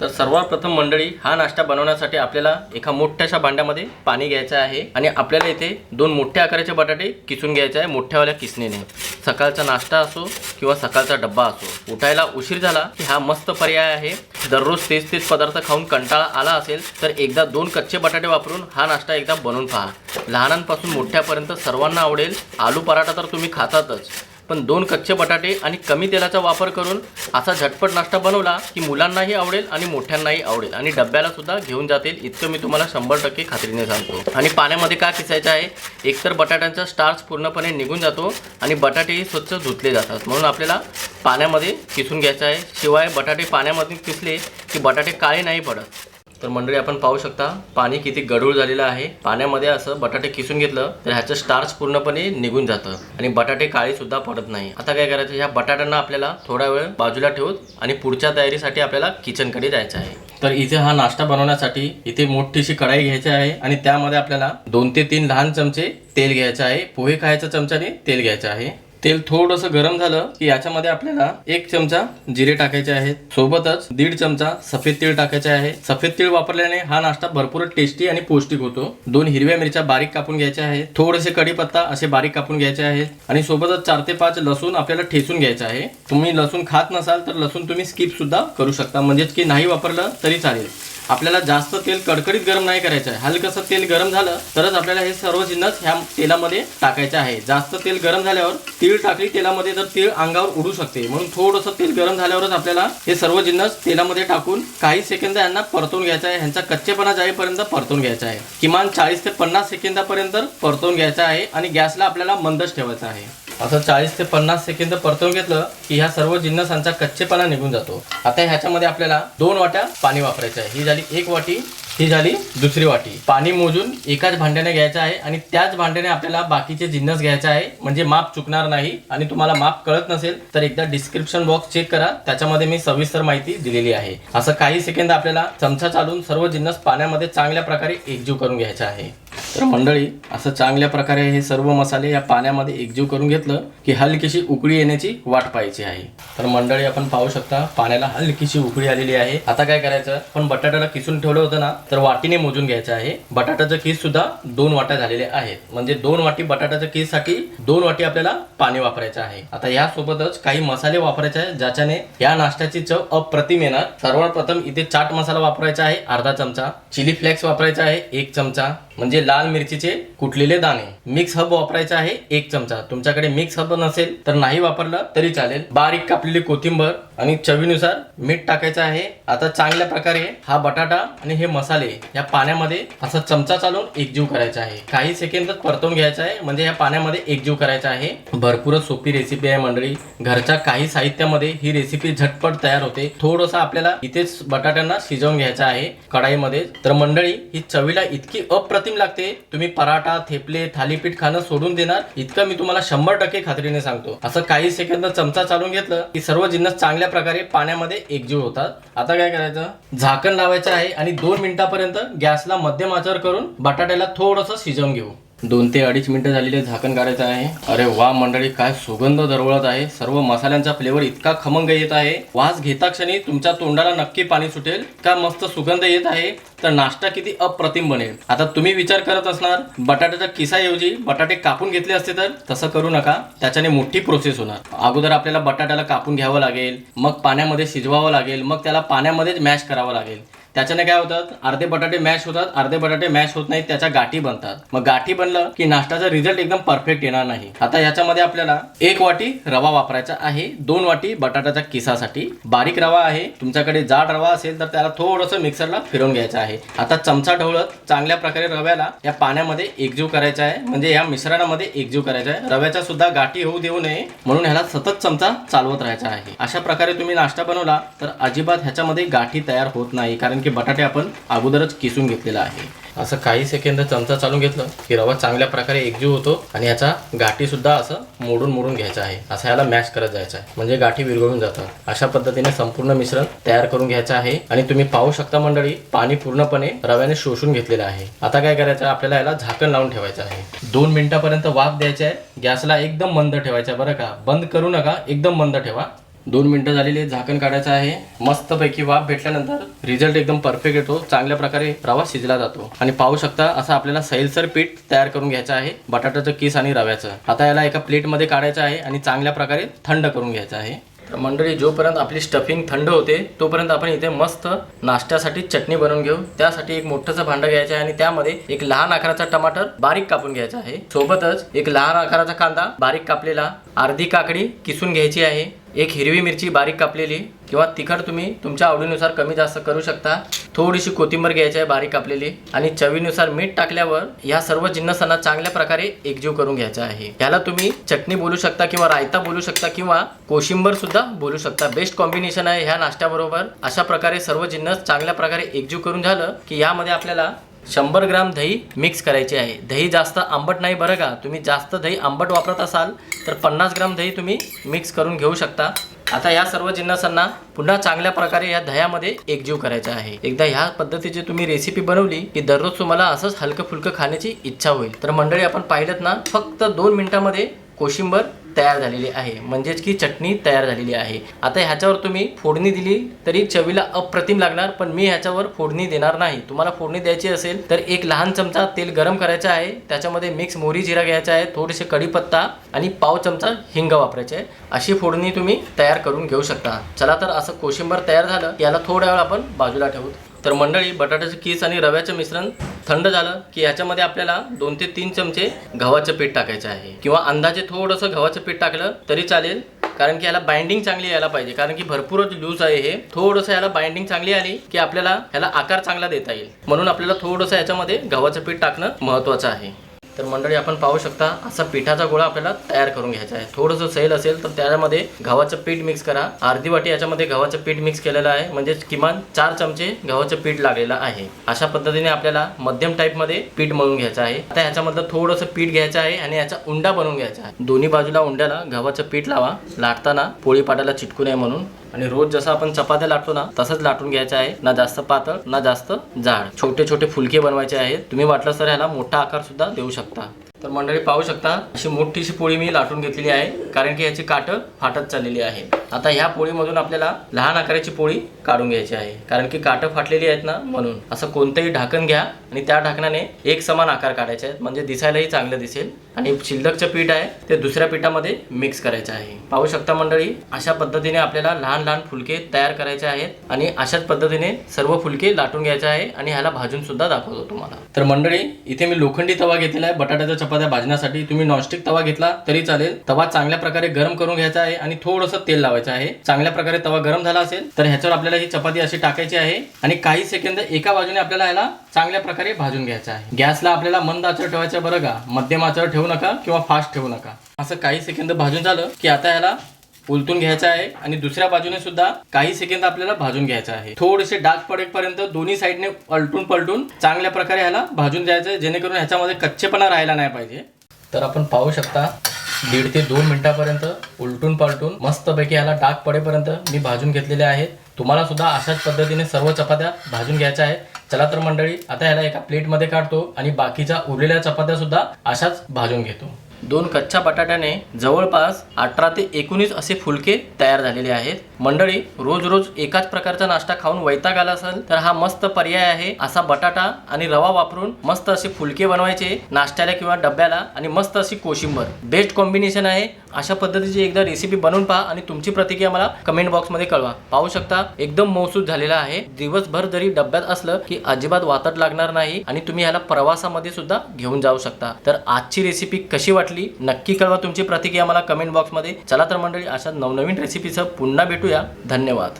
तर सर्वात प्रथम मंडळी हा नाश्ता बनवण्यासाठी आपल्याला एका मोठ्याशा भांड्यामध्ये पाणी घ्यायचं आहे आणि आपल्याला इथे दोन मोठ्या आकाराचे बटाटे किसून घ्यायचे आहे मोठ्यावाल्या किसणीने. सकाळचा नाश्ता असो किंवा सकाळचा डब्बा असो उठायला उशीर झाला की हा मस्त पर्याय आहे. दररोज तेच तेच पदार्थ खाऊन कंटाळा आला असेल तर एकदा दोन कच्चे बटाटे वापरून हा नाश्ता एकदा बनवून पहा. लहानांपासून मोठ्यापर्यंत सर्वांना आवडेल. आलू पराठा तर तुम्ही खातातच. पण दोन कच्चे बटाटे आणि कमी तेलाचा वापर करून असा झटपट नाश्ता बनवला की मुलांनाही आवडेल आणि मोठ्यांनाही आवडेल. आणि डब्याला सुद्धा घेऊन जातील इतकं मी तुम्हाला शंभर टक्के खात्रीने सांगतो. आणि पाण्यामध्ये का किसायचं आहे? एकतर बटाट्यांचा स्टार्च पूर्णपणे निघून जातो आणि बटाटेही स्वच्छ धुतले जातात. म्हणून आपल्याला पाण्यामध्ये किसून घ्यायचं आहे. शिवाय बटाटे पाण्यामध्ये किसले की बटाटे काळे नाही पडत. तर मंडळी आपण पाहू शकता पाणी किती गढूळ झालेलं आहे. पाण्यामध्ये असं बटाटे किसून घेतलं तर ह्याचं स्टार्च पूर्णपणे निघून जातं आणि बटाटे काळी सुद्धा पडत नाही. आता काय करायचं ह्या बटाट्यांना आपल्याला थोडा वेळ बाजूला ठेवून आणि पुढच्या तयारीसाठी आपल्याला किचनकडे जायचं आहे. तर इथे हा नाश्ता बनवण्यासाठी इथे मोठीशी कढाई घ्यायची आहे आणि त्यामध्ये आपल्याला दोन ते तीन लहान चमचे तेल घ्यायचं आहे. पोहे खायच्या चमच्याने तेल घ्यायचं आहे. तेल थोडंसं गरम झालं की याच्यामध्ये आपल्याला एक चमचा जिरे टाकायचे आहेत. सोबतच दीड चमचा सफेद तीळ टाकायचे आहे. सफेद तीळ वापरल्याने हा नाश्ता भरपूर टेस्टी आणि पौष्टिक होतो. दोन हिरव्या मिरच्या बारीक कापून घ्यायच्या आहेत. थोडेसे कढीपत्ता असे बारीक कापून घ्यायचे आहेत. आणि सोबतच चार ते पाच लसूण आपल्याला ठेचून घ्यायचं आहे. तुम्ही लसूण खात नसाल तर लसूण तुम्ही स्किप सुद्धा करू शकता. म्हणजेच की नाही वापरलं तरी चालेल. आपल्याला जास्त तेल कडकडीत गरम नाही करायचं आहे. हलकसं तेल गरम झालं तरच आपल्याला हे सर्व जिन्नस ह्या तेलामध्ये टाकायचे आहे. जास्त तेल गरम झाल्यावर तीळ टाकली तेलामध्ये तर तीळ अंगावर उडू शकते. म्हणून थोडंसं तेल गरम झाल्यावरच आपल्याला हे सर्व जिन्नस तेलामध्ये टाकून काही सेकंद यांना परतून घ्यायचा आहे. ह्यांचा कच्चेपणा जाईपर्यंत परतून घ्यायचा आहे. किमान चाळीस ते पन्नास सेकंदापर्यंत परतून घ्यायचा आहे आणि गॅसला आपल्याला मंदच ठेवायचा आहे. असं चाळीस ते पन्नास सेकंद परतवून घेतलं की ह्या सर्व जिन्नसांचा कच्चेपणा निघून जातो. आता ह्याच्यामध्ये आपल्याला दोन वाट्या पाणी वापरायचं आहे. ही झाली एक वाटी ही झाली दुसरी वाटी. पाणी मोजून एकाच भांड्याने घ्यायचं आहे आणि त्याच भांड्याने आपल्याला बाकीचे जिन्नस घ्यायचे आहे. म्हणजे माप चुकणार नाही आणि तुम्हाला माप कळत नसेल तर एकदा डिस्क्रिप्शन बॉक्स चेक करा. त्याच्यामध्ये मी सविस्तर माहिती दिलेली आहे. असं काही सेकंद आपल्याला चमचा चालून सर्व जिन्नस पाण्यामध्ये चांगल्या प्रकारे एकजीव करून घ्यायचा आहे. तर मंडळी असं चांगल्या प्रकारे हे सर्व मसाले या पाण्यामध्ये एकजीव करून घेतलं की हलकीशी उकळी येण्याची वाट पाहायची आहे. तर मंडळी आपण पाहू शकता पाण्याला हलकीशी उकळी आलेली आहे. आता काय करायचं पण बटाट्याला किसून ठेवलं होतं ना तर वाटीने मोजून घ्यायचं आहे. बटाट्याचं किस सुद्धा दोन वाट्या झालेले आहेत. म्हणजे दोन वाटी बटाट्याच्या किससाठी दोन वाटी आपल्याला पाणी वापरायचं आहे. आता यासोबतच काही मसाले वापरायचे आहेत ज्याच्याने या नाश्त्याची चव अप्रतिम येणार. सर्वात प्रथम इथे चाट मसाला वापरायचा आहे अर्धा चमचा. चिली फ्लेक्स वापरायचा आहे एक चमचा. म्हणजे लाल मिरचीचे कुटलेले दाणे. मिक्स हब वापरायचा आहे एक चमचा. तुमच्याकडे मिक्स हब नसेल तर नाही वापरलं तरी चालेल. बारीक कापलेली कोथिंबर आणि चवीनुसार मीठ टाकायचं आहे. आता चांगल्या प्रकारे हा बटाटा आणि हे मसाले या पाण्यामध्ये असा चमचा चालवून एकजीव करायचा आहे. काही सेकंदच परतवून घ्यायचा आहे. म्हणजे या पाण्यामध्ये एकजीव करायचा आहे. भरपूरच सोपी रेसिपी आहे मंडळी. घरच्या काही साहित्यामध्ये ही रेसिपी झटपट तयार होते. थोडस आपल्याला इथेच बटाट्यांना शिजवून घ्यायचा आहे कढाईमध्ये. तर मंडळी ही चवीला इतकी अप्रतिम लागते. तुम्ही पराठा थेपले थालीपीठ खाणं सोडून देणार. इतकं मी तुम्हाला शंभर टक्के खात्रीने सांगतो. असं काही सेकंद चमचा चालून घेतलं की सर्व जिन्नस चांगल्या प्रकारे पाण्यामध्ये एकजीव होतात. आता काय करायचं? झाकण लावायचं आहे आणि दोन मिनिटापर्यंत गॅसला मध्यम आचर करून बटाट्याला थोडंसं शिजवून घेऊ. दोन ते अडीच मिनिटं झालेले झाकण काढायचं आहे. अरे वा मंडळी काय सुगंध दरवळत आहे. सर्व मसाल्यांचा फ्लेवर इतका खमंग येत आहे. वास घेता क्षणी तुमच्या तोंडाला नक्की पाणी सुटेल. का मस्त सुगंध येत आहे. तर नाश्ता किती अप्रतिम बनेल. आता तुम्ही विचार करत असणार बटाट्याच्या किसाऐवजी बटाटे कापून घेतले असते तर? तसं करू नका. त्याच्याने मोठी प्रोसेस होणार. अगोदर आपल्याला बटाट्याला कापून घ्यावं लागेल. मग पाण्यामध्ये शिजवावं लागेल. मग त्याला पाण्यामध्येच मॅश करावं लागेल. त्याच्याने काय होतात? अर्धे बटाटे मॅश होतात अर्धे बटाटे मॅश होत नाहीत त्याच्या गाठी बनतात. मग गाठी बनलं की नाश्त्याचा रिझल्ट एकदम परफेक्ट येणार नाही. आता याच्यामध्ये आपल्याला एक वाटी रवा वापरायचा आहे दोन वाटी बटाट्याच्या किसासाठी. बारीक रवा आहे तुमच्याकडे जाड रवा असेल तर त्याला थोडंसं मिक्सरला फिरवून घ्यायचं आहे. आता चमचा ढवळत चांगल्या प्रकारे रव्याला या पाण्यामध्ये एकजीव करायचा आहे म्हणजे या मिश्रणामध्ये एकजीव करायचा आहे. रव्याच्या सुद्धा गाठी होऊ देऊ नये म्हणून ह्याला सतत चमचा चालवत राहायचा आहे. अशा प्रकारे तुम्ही नाश्ता बनवला तर अजिबात ह्याच्यामध्ये गाठी तयार होत नाही कारण की बटाटे आपण अगोदरच किसून घेतलेला आहे. असं काही सेकंद चमचा चालून घेतलं की रवा चांगल्या प्रकारे एकजीव होतो आणि याचा गाठी सुद्धा असं मोडून मोडून घ्यायचा आहे. असं याला मॅश करत जायचं आहे. म्हणजे गाठी विरघळून जातात. अशा पद्धतीने संपूर्ण मिश्रण तयार करून घ्यायचं आहे आणि तुम्ही पाहू शकता मंडळी पाणी पूर्णपणे रव्याने शोषून घेतलेलं आहे. आता काय करायचं आपल्याला याला झाकण लावून ठेवायचं आहे. दोन मिनिटापर्यंत वाफ द्यायचा आहे. गॅसला एकदम मंद ठेवायचा बरं का? बंद करू नका. एकदम मंद ठेवा. दोन मिनटं झालेली झाकण काढायचं आहे. मस्तपैकी वाफ भेटल्यानंतर रिझल्ट एकदम परफेक्ट येतो. चांगल्या प्रकारे रवा शिजला जातो. आणि पाहू शकता असं आपल्याला सैलसर पीठ तयार करून घ्यायचं आहे बटाट्याचं किस आणि रव्याचं. आता याला एका प्लेटमध्ये काढायचं आहे आणि चांगल्या प्रकारे थंड करून घ्यायचं आहे. तर मंडळी जोपर्यंत आपली स्टफिंग थंड होते तोपर्यंत आपण इथे मस्त नाश्त्यासाठी चटणी बनवून घेऊ. त्यासाठी एक मोठंसं भांडं घ्यायचं आहे आणि त्यामध्ये एक लहान आकाराचा टमाटर बारीक कापून घ्यायचा आहे. सोबतच एक लहान आकाराचा कांदा बारीक कापलेला अर्धी काकडी किसून घ्यायची आहे. एक हिरवी मिरची बारीक कापलेली किंवा तिखट तुम्ही तुमच्या आवडीनुसार कमी जास्त करू शकता. थोडीशी कोथिंबीर घ्यायची आहे बारीक कापलेली आणि चवीनुसार मीठ टाकल्यावर या सर्व जिन्नसांना चांगल्या प्रकारे एकजीव करून घ्यायचा आहे. याला तुम्ही चटणी बोलू शकता किंवा रायता बोलू शकता किंवा कोशिंबर सुद्धा बोलू शकता. बेस्ट कॉम्बिनेशन आहे ह्या नाश्त्याबरोबर. अशा प्रकारे सर्व जिन्नस चांगल्या प्रकारे एकजीव करून झालं की यामध्ये आपल्याला शंभर ग्राम दही मिक्स करायची आहे. दही जास्त आंबट नाही बरं का? तुम्ही जास्त दही आंबट वापरत असाल तर पन्नास ग्राम दही तुम्ही मिक्स करून घेऊ शकता. आता या सर्व जिन्नसांना पुन्हा चांगल्या प्रकारे या दह्यामध्ये एकजीव करायचा आहे. एकदा ह्या पद्धतीची तुम्ही रेसिपी बनवली की दररोज तुम्हाला असंच हलकं फुलकं खाण्याची इच्छा होईल. तर मंडळी आपण पाहिलं ना फक्त दोन मिनिटामध्ये कोशिंबर तयार झालेली आहे. म्हणजेच की चटणी तयार झालेली आहे. आता ह्याच्यावर तुम्ही फोडणी दिली तरी चवीला अप्रतिम लागणार पण मी ह्याच्यावर फोडणी देणार नाही. तुम्हाला फोडणी द्यायची असेल तर एक लहान चमचा तेल गरम करायचं आहे. त्याच्यामध्ये मिक्स मोरी जिरा घ्यायचा आहे थोडेसे कढीपत्ता आणि पाव चमचा हिंग वापरायचे आहे. अशी फोडणी तुम्ही तयार करून घेऊ शकता. चला तर असं कोशिंबर तयार झालं याला थोड्या वेळ आपण बाजूला ठेवू. तर मंडळी बटाट्याचं कीस आणि रव्याचं मिश्रण थंड झालं की याच्यामध्ये आपल्याला दोन ते तीन चमचे गव्हाचं पीठ टाकायचं आहे. किंवा अंदाजे थोडंसं गव्हाचं पीठ टाकलं तरी चालेल कारण की याला बाइंडिंग चांगली यायला पाहिजे कारण की भरपूरच लूज आहे हे. थोडंसं याला बाइंडिंग चांगली आली की आपल्याला ह्याला आकार चांगला देता येईल. म्हणून आपल्याला थोडंसं याच्यामध्ये गव्हाचं पीठ टाकणं महत्त्वाचं आहे. तर मंडळी आपण पाहू शकता असा पिठाचा गोळा आपल्याला तयार करून घ्यायचा आहे. थोडंसं सैल असेल तर त्याच्यामध्ये गव्हाचं पीठ मिक्स करा. अर्धी वाटी याच्यामध्ये गव्हाचं पीठ मिक्स केलेलं आहे. म्हणजे किमान चार चमचे गव्हाचं पीठ लागलेलं आहे. अशा पद्धतीने आपल्याला मध्यम टाईपमध्ये पीठ मळून घ्यायचं आहे. आता ह्याच्यामधलं थोडंसं पीठ घ्यायचं आहे आणि याचा उंडा बनवून घ्यायचा आहे. दोन्ही बाजूला उंड्याला गव्हाचं पीठ लावा. लाटताना पोळी पाटाला चिटकू नये म्हणून. आणि रोज जसं आपण चपात्या लाटतो ना तसंच लाटून घ्यायचं आहे. ना जास्त पातळ ना जास्त जाड. छोटे छोटे फुलके बनवायचे आहेत. तुम्ही वाटलं तर ह्याला मोठा आकार सुद्धा देऊ शकता. तर मंडळी पाहू शकता अशी मोठीशी पोळी मी लाटून घेतलेली आहे. कारण की याची काटं फाटत चाललेली आहे. आता ह्या पोळीमधून आपल्याला लहान आकाराची पोळी काढून घ्यायची आहे. कारण की काटं फाटलेली आहेत ना म्हणून. असं कोणतंही ढाकण घ्या आणि त्या ढाकणाने एक समान आकार काढायचे आहेत. म्हणजे दिसायलाही चांगलं दिसेल. आणि शिल्लकचं पीठ आहे ते दुसऱ्या पिठामध्ये मिक्स करायचं आहे. पाहू शकता मंडळी अशा पद्धतीने आपल्याला लहान लहान फुलके तयार करायचे आहेत आणि अशाच पद्धतीने सर्व फुलके लाटून घ्यायचे आहे आणि ह्याला भाजून सुद्धा दाखवतो तुम्हाला. तर मंडळी इथे मी लोखंडी तवा घेतलेला आहे. बटाट्याच्या चपात्या भाजण्यासाठी तुम्ही नॉनस्टिक तवा घेतला तरी चालेल. तवा चांगल्या प्रकारे गरम करून घ्यायचा आहे आणि थोडंसं तेल लावायचं आहे. चांगल्या प्रकारे तवा गरम झाला असेल तर ह्याच्यावर आपल्याला ही चपाती अशी टाकायची आहे आणि काही सेकंद एका बाजूने आपल्याला ह्याला चांगल्या प्रकारे भाजून घ्यायचं आहे. गॅसला आपल्याला मंद आचर ठेवायचं बरं का? मध्यम आचर ठेवू नका किंवा फास्ट ठेवू नका. असं काही सेकंद भाजून झालं की आता ह्याला उलटून घ्यायचं आहे आणि दुसऱ्या बाजूने सुद्धा काही सेकंद आपल्याला भाजून घ्यायचं आहे. थोडेसे डाग पडेपर्यंत दोन्ही साईडने पलटून पलटून चांगल्या प्रकारे ह्याला भाजून द्यायचं आहे जेणेकरून ह्याच्यामध्ये कच्चेपणा राहायला नाही पाहिजे. तर आपण पाहू शकता दीड ते दोन मिनिटापर्यंत उलटून पालटून मस्तपैकी ह्याला डाग पडेपर्यंत मी भाजून घेतलेले आहेत. तुम्हाला सुद्धा अशाच पद्धतीने सर्व चपात्या भाजून घ्यायच्या आहेत. चला तर मंडळी आता ह्याला एका प्लेटमध्ये काढतो आणि बाकीच्या उरलेल्या चपात्या सुद्धा अशाच भाजून घेतो. दोन कच्च्या बटाट्याने जवळपास अठरा ते एकोणीस असे फुलके तयार झालेले आहेत. मंडळी रोज रोज एकाच प्रकारचा नाश्ता खाऊन वैताग आला असेल तर हा मस्त पर्याय आहे. असा बटाटा आणि रवा वापरून मस्त असे फुलके बनवायचे नाश्त्याला किंवा डब्याला आणि मस्त अशी कोशिंबर. बेस्ट कॉम्बिनेशन आहे अशा पद्धतीची एकदा रेसिपी बनवून पहा आणि तुमची प्रतिक्रिया मला कमेंट बॉक्समध्ये कळवा. पाहू शकता एकदम मौसूद झालेला आहे. दिवसभर जरी डब्यात असलं की अजिबात वातट लागणार नाही आणि तुम्ही ह्याला प्रवासामध्ये सुद्धा घेऊन जाऊ शकता. तर आजची रेसिपी कशी वाटली? नक्की कळवा तुमची प्रतिक्रिया मला कमेंट बॉक्समध्ये चला तर मंडळी अशा नवनवीन रेसिपीचं पुन्हा भेटूया. धन्यवाद.